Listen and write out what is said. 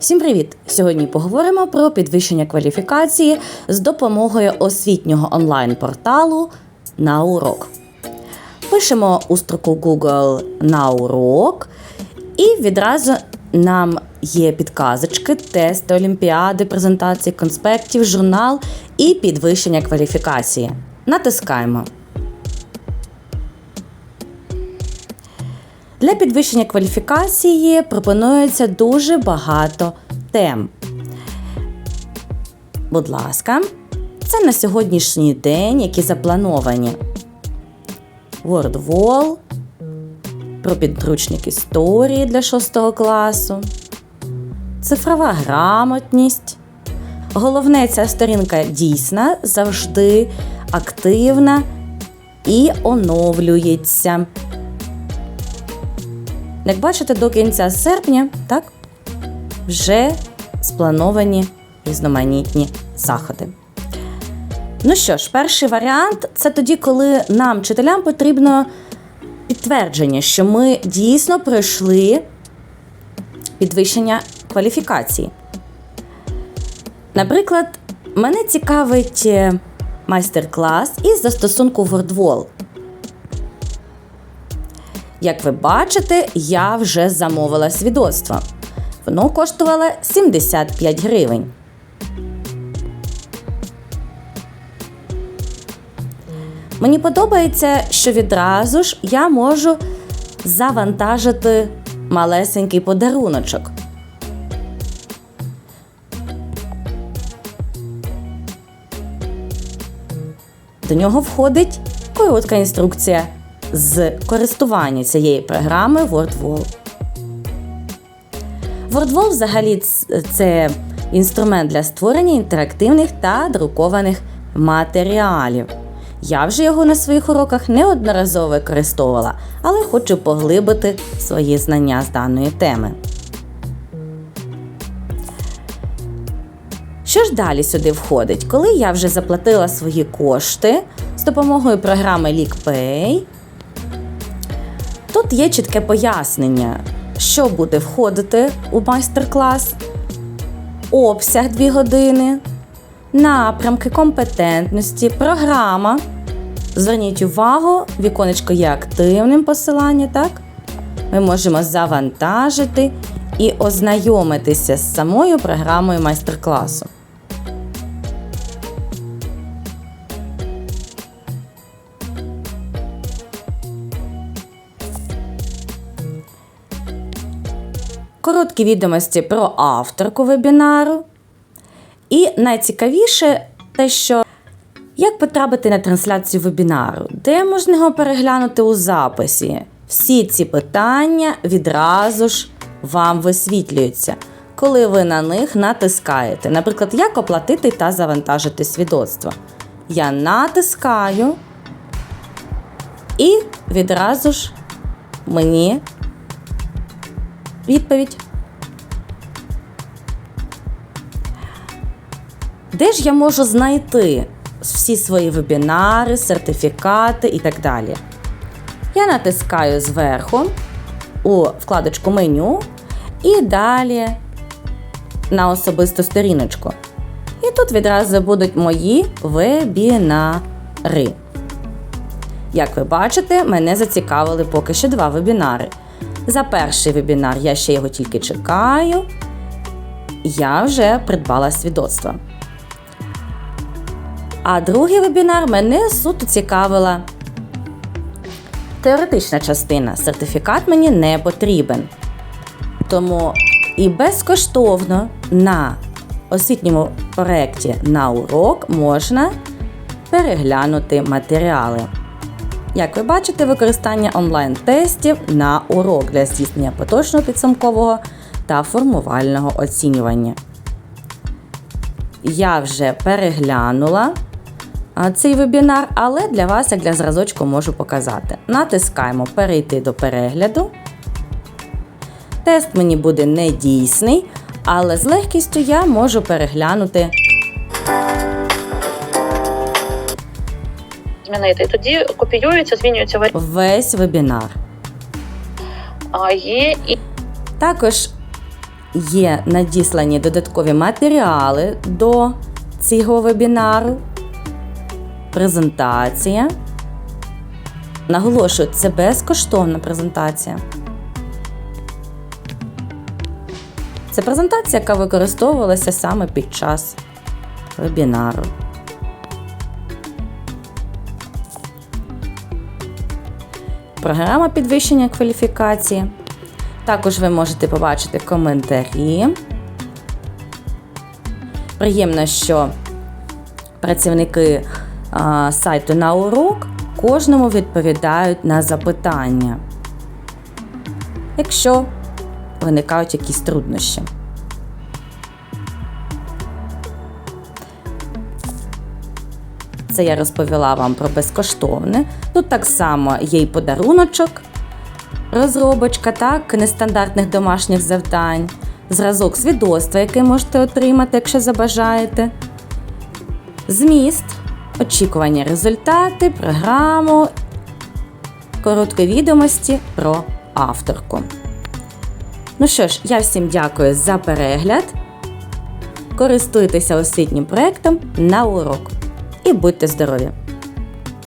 Всім привіт! Сьогодні поговоримо про підвищення кваліфікації з допомогою освітнього онлайн-порталу на урок. Пишемо у строку Google на урок, і відразу нам є підказочки, тести, олімпіади, презентації, конспектів, журнал і підвищення кваліфікації. Натискаємо. Для підвищення кваліфікації пропонується дуже багато тем. Будь ласка, це на сьогоднішній день, які заплановані. WordWall, про підручник історії для 6 класу, цифрова грамотність. Головне, ця сторінка дійсна, завжди активна і оновлюється. Як бачите, до кінця серпня так, вже сплановані різноманітні заходи. Ну що ж, перший варіант це тоді, коли нам, вчителям, потрібно підтвердження, що ми дійсно пройшли підвищення кваліфікації. Наприклад, мене цікавить е, майстер-клас із застосунку WordWall. Як ви бачите, я вже замовила свідоцтво. Воно коштувало 75 гривень. Мені подобається, що відразу ж я можу завантажити малесенький подаруночок. До нього входить коротка інструкція з користування цієї програми WordWall. WordWall взагалі це інструмент для створення інтерактивних та друкованих матеріалів. Я вже його на своїх уроках неодноразово використовувала, але хочу поглибити свої знання з даної теми. Що ж далі сюди входить? Коли я вже заплатила свої кошти з допомогою програми LeakPay, Тут є чітке пояснення, що буде входити у майстер-клас, обсяг 2 години, напрямки компетентності, програма. Зверніть увагу, віконечко є активним посилання, так? Ми можемо завантажити і ознайомитися з самою програмою майстер-класу. Короткі відомості про авторку вебінару. І найцікавіше те, що як потрапити на трансляцію вебінару, де можна його переглянути у записі. Всі ці питання відразу ж вам висвітлюються, коли ви на них натискаєте. Наприклад, як оплатити та завантажити свідоцтво. Я натискаю і відразу ж мені відповідь. Де ж я можу знайти всі свої вебінари, сертифікати і так далі? Я натискаю зверху у вкладочку меню і далі на особисту сторіночку. І тут відразу будуть мої вебінари. Як ви бачите, мене зацікавили поки що два вебінари. За перший вебінар я ще його тільки чекаю. Я вже придбала свідоцтво. А другий вебінар мене суто цікавила. Теоретична частина. Сертифікат мені не потрібен. Тому і безкоштовно на освітньому проєкті на урок можна переглянути матеріали. Як ви бачите, використання онлайн-тестів на урок для здійснення поточного підсумкового та формувального оцінювання. Я вже переглянула цей вебінар, але для вас, як для зразочку, можу показати. Натискаємо Перейти до перегляду. Тест мені буде недійсний, але з легкістю я можу переглянути. Змінити. Тоді копіюється, змінюється варіант. Весь вебінар. А є і Також є надіслані додаткові матеріали до цього вебінару, презентація. Наголошую, це безкоштовна презентація. Це презентація, яка використовувалася саме під час вебінару. Програма підвищення кваліфікації. Також ви можете побачити коментарі. Приємно, що працівники сайту на урок кожному відповідають на запитання, якщо виникають якісь труднощі. Це я розповіла вам про безкоштовне. Тут так само є й подаруночок, розробочка так, нестандартних домашніх завдань, зразок свідоцтва, який можете отримати, якщо забажаєте, зміст, очікувані результати, програму, короткі відомості про авторку. Ну що ж, я всім дякую за перегляд. Користуйтеся освітнім проєктом на урок і будьте здорові!